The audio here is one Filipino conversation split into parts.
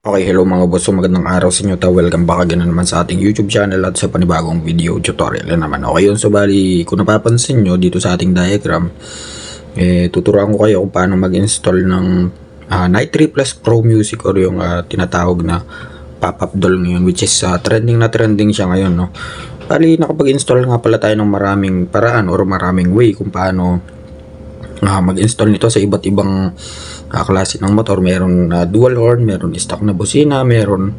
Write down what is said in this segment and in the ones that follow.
Okay, hello mga boss. So, magandang araw sa inyo. Ta. Welcome back again na naman sa ating YouTube channel at sa panibagong video tutorial na naman. Okay yun, so bali, kung napapansin nyo dito sa ating diagram, eh, tuturuan ko kayo kung paano mag-install ng ah, Night 3 Plus Pro Music or yung ah, tinatawag na pop-up doll ngayon which is ah, trending na trending siya ngayon. No? Bali, nakapag-install nga pala tayo ng maraming paraan or maraming way kung paano ah, mag-install nito sa iba't ibang ah, klase ng motor. Meron ah, dual horn, meron stock na busina, meron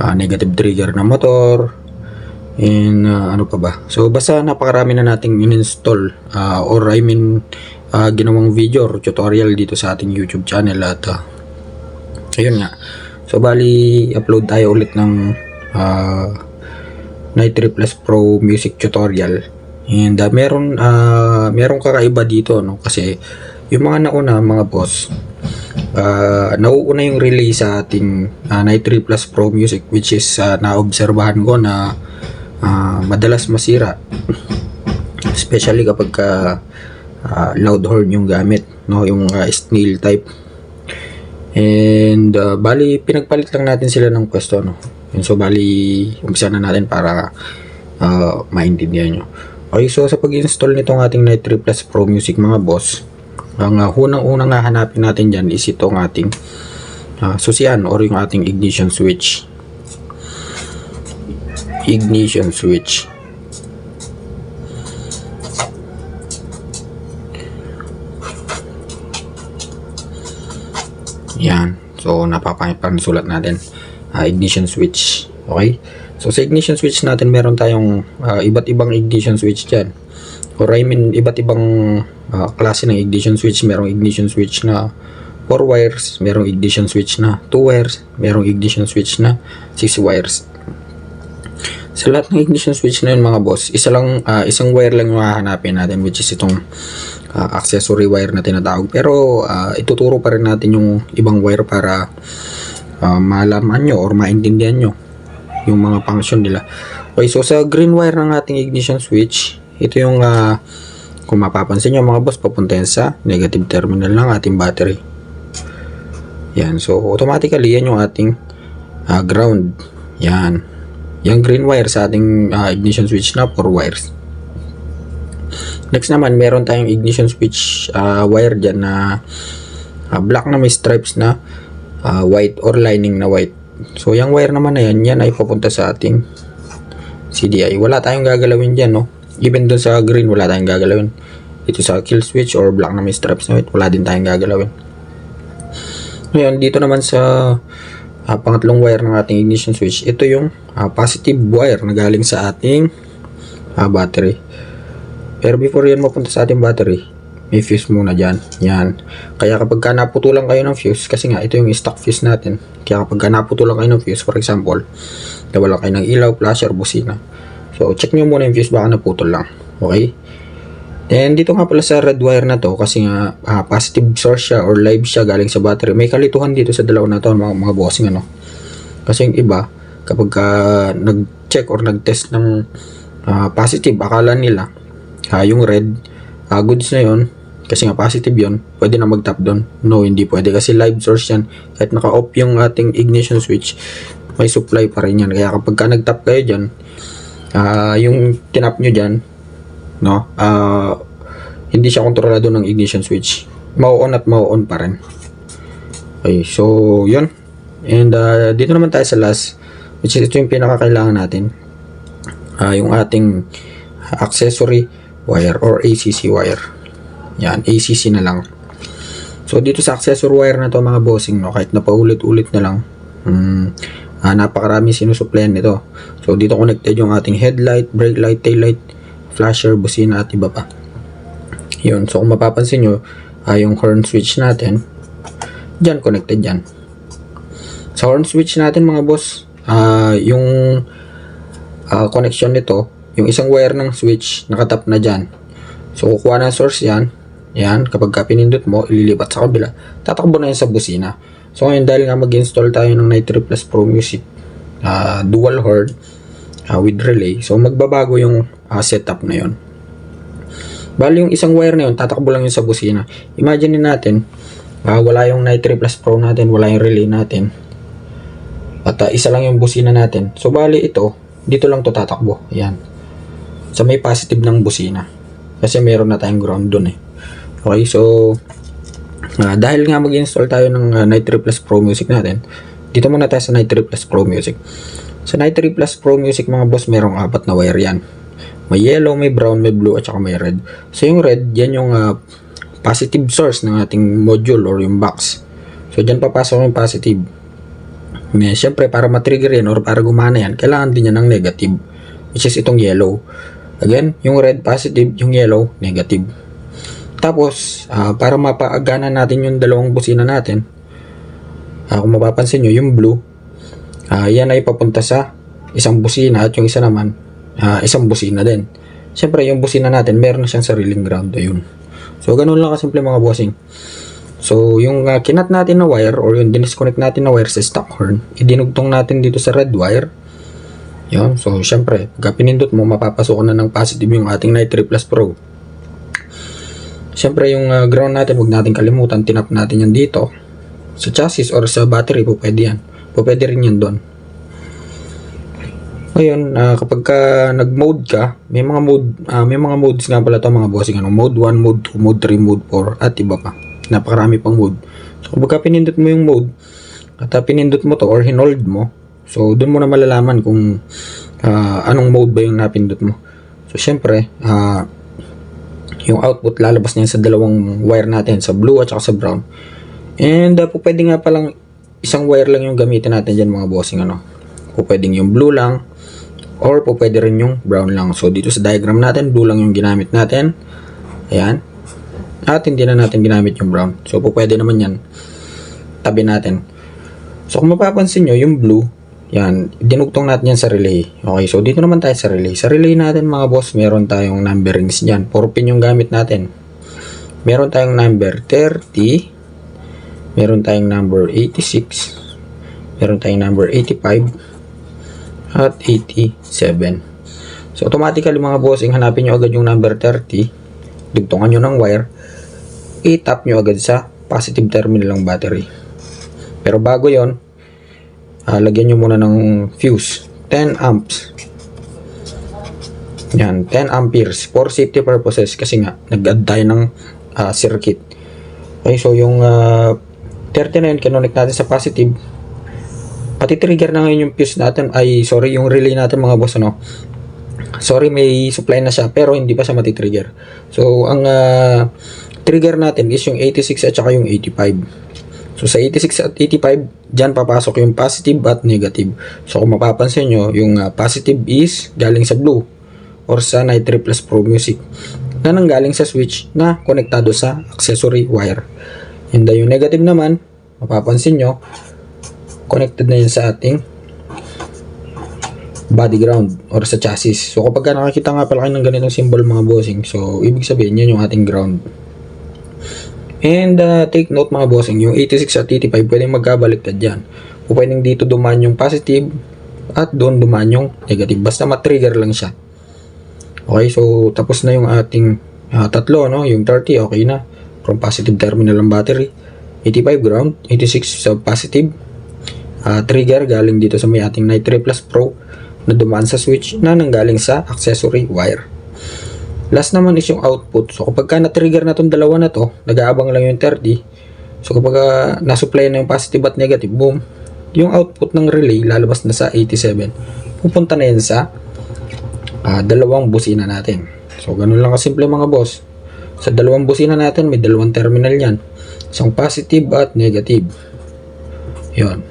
ah, negative trigger na motor, and ah, ano pa ba. So basta napakarami na nating in-install ah, or I mean ah, ginawang video or tutorial dito sa ating YouTube channel at ah, ayun nga. So bali upload tayo ulit ng ah, Night 3 Plus Pro Music Tutorial. And uh, meron uh, meron kakaiba dito no kasi yung mga nauna mga boss uh, nauuna yung relay sa ating uh, Night 3 Plus Pro Music which is uh, naobserbahan ko na uh, madalas masira. Especially kapag ka, uh, loud horn yung gamit no? Yung uh, snail type. And uh, bali pinagpalit lang natin sila ng pwesto no? And so bali umpisa na natin para uh, maintindihan nyo. Okay so sa pag-install nitong ating Night 3 Plus Pro Music mga boss ang uh, unang-unang hahanapin natin dyan is itong ating uh, susian or yung ating ignition switch ignition switch Yan. So, napapansulat natin. ah, ignition switch. Okay? So, sa ignition switch natin, meron tayong ah, iba't ibang ignition switch dyan. Or I mean, iba't ibang ah, klase ng ignition switch. Merong ignition switch na 4 wires, merong ignition switch na 2 wires, merong ignition switch na 6 wires. Sa lahat ng ignition switch na yun mga boss, isa lang, ah, isang wire lang yung hahanapin natin which is itong ah, accessory wire na tinatawag. Pero ah, ituturo pa rin natin yung ibang wire para ah, malaman nyo or maintindihan nyo yung mga function nila. Okay, so sa green wire ng ating ignition switch, ito yung ah, kung mapapansin nyo mga boss, papunta yan sa negative terminal ng ating battery. Yan, so automatically yan yung ating ah, ground. Yan. Yung green wire sa ating ah, ignition switch na 4 wires. Next naman, meron tayong ignition switch ah, wire dyan na ah, black na may stripes na ah, white or lining na white. So, yung wire naman na yan, yan ay papunta sa ating CDI. Wala tayong gagalawin dyan, no? Even dun sa green, wala tayong gagalawin. Ito sa kill switch or black na may stripes na wala din tayong gagalawin. Ngayon, dito naman sa ah, pangatlong wire ng ating ignition switch, ito yung ah, positive wire na galing sa ating ah, battery. Pero before yan mapunta sa ating battery, may fuse muna dyan. Yan. Kaya kapag ka naputulan kayo ng fuse, kasi nga ito yung stock fuse natin. Kaya kapag ka naputulan kayo ng fuse, for example, nawala kayo ng ilaw, flasher, busina. So, check nyo muna yung fuse, baka naputol lang. Okay? And dito nga pala sa red wire na to, kasi nga ah, positive source siya or live siya galing sa battery. May kalituhan dito sa dalawa na to, mga, mga bossing ano. Kasi yung iba, kapag ka nag-check or nag-test ng ah, positive, akala nila, ah, yung red, ah, goods na yun, kasi nga positive yon pwede na mag-tap doon. No, hindi pwede kasi live source yan. Kahit naka-off yung ating ignition switch, may supply pa rin yan. Kaya kapag ka nag-tap kayo dyan, ah, yung tinap nyo dyan, no, ah, hindi siya kontrolado ng ignition switch. Mau-on at mau-on pa rin. Okay, so, yun. And ah, dito naman tayo sa last, which is ito yung pinakakailangan natin. Ah, yung ating accessory wire or ACC wire. Yan, ACC na lang. So, dito sa accessory wire na to mga bossing, no, kahit napaulit-ulit na lang, hmm, ah, napakarami sinusuplayan nito. So, dito connected yung ating headlight, brake light, tail light, flasher, busina at iba pa. Yun, so kung mapapansin nyo, ah, yung horn switch natin, dyan connected dyan. Sa horn switch natin mga boss, ah, yung ah, connection nito, yung isang wire ng switch, nakatap na dyan. So, kukuha ng source yan. Yan, kapag ka pinindot mo, ililipat sa kabila. Tatakbo na yan sa busina. So, ngayon, dahil nga mag-install tayo ng 3 Plus Pro Music ah, dual horn ah, with relay, so magbabago yung ah, setup na yon. Bali yung isang wire na yun, tatakbo lang yun sa busina. Imagine natin, ah, wala yung 3 Plus Pro natin, wala yung relay natin. At ah, isa lang yung busina natin. So, bali ito, dito lang to tatakbo. Yan. Sa may positive ng busina. Kasi meron na tayong ground dun eh. Okay, so, ah, dahil nga mag-install tayo ng uh, Night 3 Plus Pro Music natin, dito muna tayo sa Night 3 Plus Pro Music. Sa Night 3 Plus Pro Music mga boss, merong apat na wire yan. May yellow, may brown, may blue, at saka may red. So yung red, yan yung ah, positive source ng ating module or yung box. So dyan papasok yung positive. May, syempre, para matrigger yan or para gumana yan, kailangan din yan ng negative. Which is itong yellow. Again, yung red positive, yung yellow negative. Tapos, ah, para mapaagana natin yung dalawang busina natin, ah, kung mapapansin nyo, yung blue, ah, yan ay papunta sa isang busina at yung isa naman, ah, isang busina din. Siyempre, yung busina natin, meron na siyang sariling ground. Ayun. So, ganun lang kasimple mga bossing. So, yung ah, kinat natin na wire or yung dinisconnect natin na wire sa stock horn, idinugtong natin dito sa red wire. Yun. So, syempre, pagka pinindot mo, mapapasok na ng positive yung ating 3 Plus Pro. Syempre, yung ah, ground natin, huwag natin kalimutan, tinap natin yan dito. Sa chassis or sa battery, po pwede yan. Po pwede rin yan doon. Ngayon, ah, kapag ka nag-mode ka, may mga mode, ah, may mga modes nga pala to mga bossing. Ano, mode 1, mode 2, mode 3, mode 4, at iba pa. Napakarami pang mode. So, kapag ka pinindot mo yung mode, at ah, pinindot mo to or hinold mo, so doon mo na malalaman kung ah, anong mode ba yung napindot mo. So, syempre, ah, yung output lalabas niya sa dalawang wire natin, sa blue at saka sa brown. And uh, po pwede nga palang isang wire lang yung gamitin natin dyan mga bossing ano. Po pwedeng yung blue lang or po pwede rin yung brown lang. So dito sa diagram natin, blue lang yung ginamit natin. Ayan. At hindi na natin ginamit yung brown. So po pwede naman yan. Tabi natin. So kung mapapansin nyo, yung blue, yan, dinugtong natin yan sa relay. Okay, so dito naman tayo sa relay. Sa relay natin mga boss, meron tayong numberings dyan. 4 pin yung gamit natin. Meron tayong number 30, meron tayong number 86, meron tayong number 85, at 87. So, automatically mga bossing, hanapin nyo agad yung number 30, dugtungan nyo ng wire, i-tap nyo agad sa positive terminal ng battery. Pero bago yon ah, lagyan nyo muna ng fuse, 10 amps. Yan, 10 amperes for safety purposes kasi nga nag-add tayo ng ah, circuit. Okay, so yung ah, 30 na yun, kinonect natin sa positive. Pati trigger na ngayon yung fuse natin, ay sorry, yung relay natin mga boss, ano. Sorry, may supply na siya, pero hindi pa siya matitrigger. So, ang ah, trigger natin is yung 86 at saka yung 85. So, sa 86 at 85, dyan papasok yung positive at negative. So, kung mapapansin nyo, yung ah, positive is galing sa blue or sa 3 Plus Pro Music na nanggaling sa switch na konektado sa accessory wire. And then, yung negative naman, mapapansin nyo, connected na yun sa ating body ground or sa chassis. So, kapag ka nakakita nga pala kayo ng ganitong symbol mga bossing, so, ibig sabihin, yan yung ating ground. And uh, take note mga bossing, yung 86 at 85 pwedeng magkabaliktad dyan. O pwedeng dito dumaan yung positive at doon dumaan yung negative. Basta matrigger lang siya. Okay, so tapos na yung ating ah, tatlo, no? Yung 30, okay na. From positive terminal ng battery. 85 ground, 86 sa positive. Ah, trigger galing dito sa may ating 3 Plus Pro na dumaan sa switch na nanggaling sa accessory wire. Last naman is yung output. So kapag ka na-trigger na tong dalawa na to, nag-aabang lang yung 30. So kapag na-supply na yung positive at negative, boom, yung output ng relay lalabas na sa 87. Pupunta na yan sa ah, dalawang busina natin. So, ganun lang kasimple mga boss. Sa dalawang busina natin, may dalawang terminal yan. Isang positive at negative. Yun.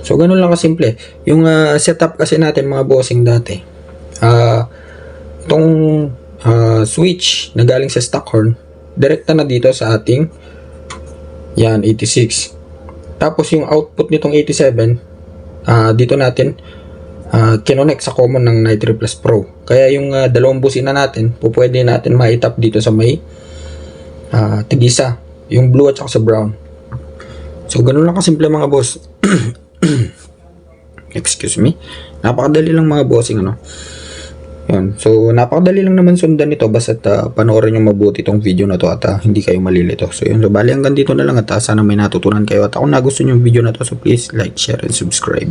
So, ganun lang kasimple. Yung ah, setup kasi natin mga bossing dati, ah, itong ah, switch na galing sa stock horn, direkta na dito sa ating yan, 86. Tapos yung output nitong 87, ah, dito natin uh, kinonect sa common ng 3 Plus Pro. Kaya yung ah, dalawang busina natin, po pwede natin maitap dito sa may ah, tigisa, yung blue at sa brown. So, ganun lang kasimple mga boss. Excuse me. Napakadali lang mga bossing, ano. Yun. So, napakadali lang naman sundan ito basta uh, panoorin nyo mabuti itong video na to at ah, hindi kayo malilito. So, yun. So, bali hanggang dito na lang at ah, sana may natutunan kayo. At ako na gusto nyo yung video na to so please like, share, and subscribe.